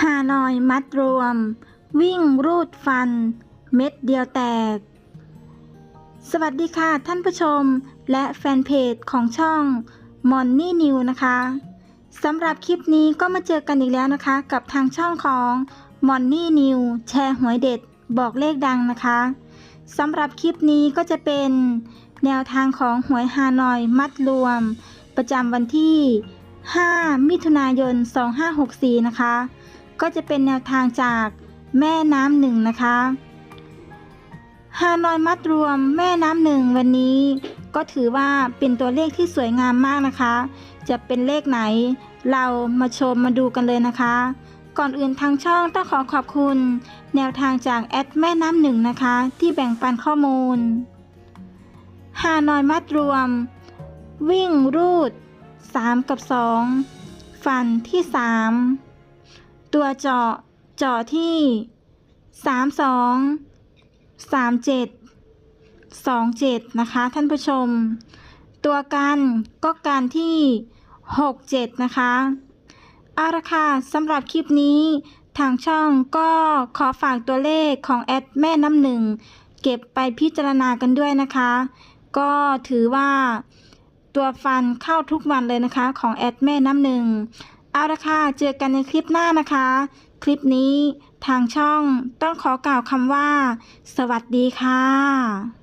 ฮานอยมัดรวม วิ่งรูดฟัน เม็ดเดียวแตก สวัสดีค่ะท่านผู้ชม และแฟนเพจของช่องมอนนี่นิวนะคะสำหรับคลิปนี้ก็มาเจอกันอีกแล้วนะคะ กับทางช่องของมอนนี่นิวแชร์หวยเด็ดบอกเลขดังนะคะสำหรับคลิปนี้ก็จะเป็นแนวทางของหวยฮานอยมัดรวม ประจำวันที่ 5 มิถุนายน 2564 นะคะ ก็จะเป็นแนวทางจากแม่น้ำหนึ่งนะคะฮานอยมัดรวมแม่น้ำหนึ่งวันนี้ ก็ถือว่าเป็นตัวเลขที่สวยงามมากนะคะ จะเป็นเลขไหน เรามาชมมาดูกันเลยนะคะ ก่อนอื่นทางช่องต้องขอขอบคุณ แนวทางจากแอดแม่น้ำหนึ่งนะคะ ที่แบ่งปันข้อมูลฮานอยมัดรวม วิ่งรูด 3 กับ 2 ฟันที่ 3 ตัวเจาะเจาะที่ 32 37 27 นะคะ ท่านผู้ชม ตัวกันก็การที่ 67 นะคะเอาละค่ะสำหรับคลิปนี้ทางช่องก็ขอฝากตัวเลขของแอดแม่น้ำหนึ่ง เก็บไปพิจารณากันด้วยนะคะ ก็ถือว่าตัวฟันเข้าทุกวันเลยนะคะ ของแอดแม่น้ำหนึ่ง เอาละค่ะ เจอกันในคลิปหน้านะคะ คลิปนี้ทางช่องต้องขอกล่าวคำว่า สวัสดีค่ะ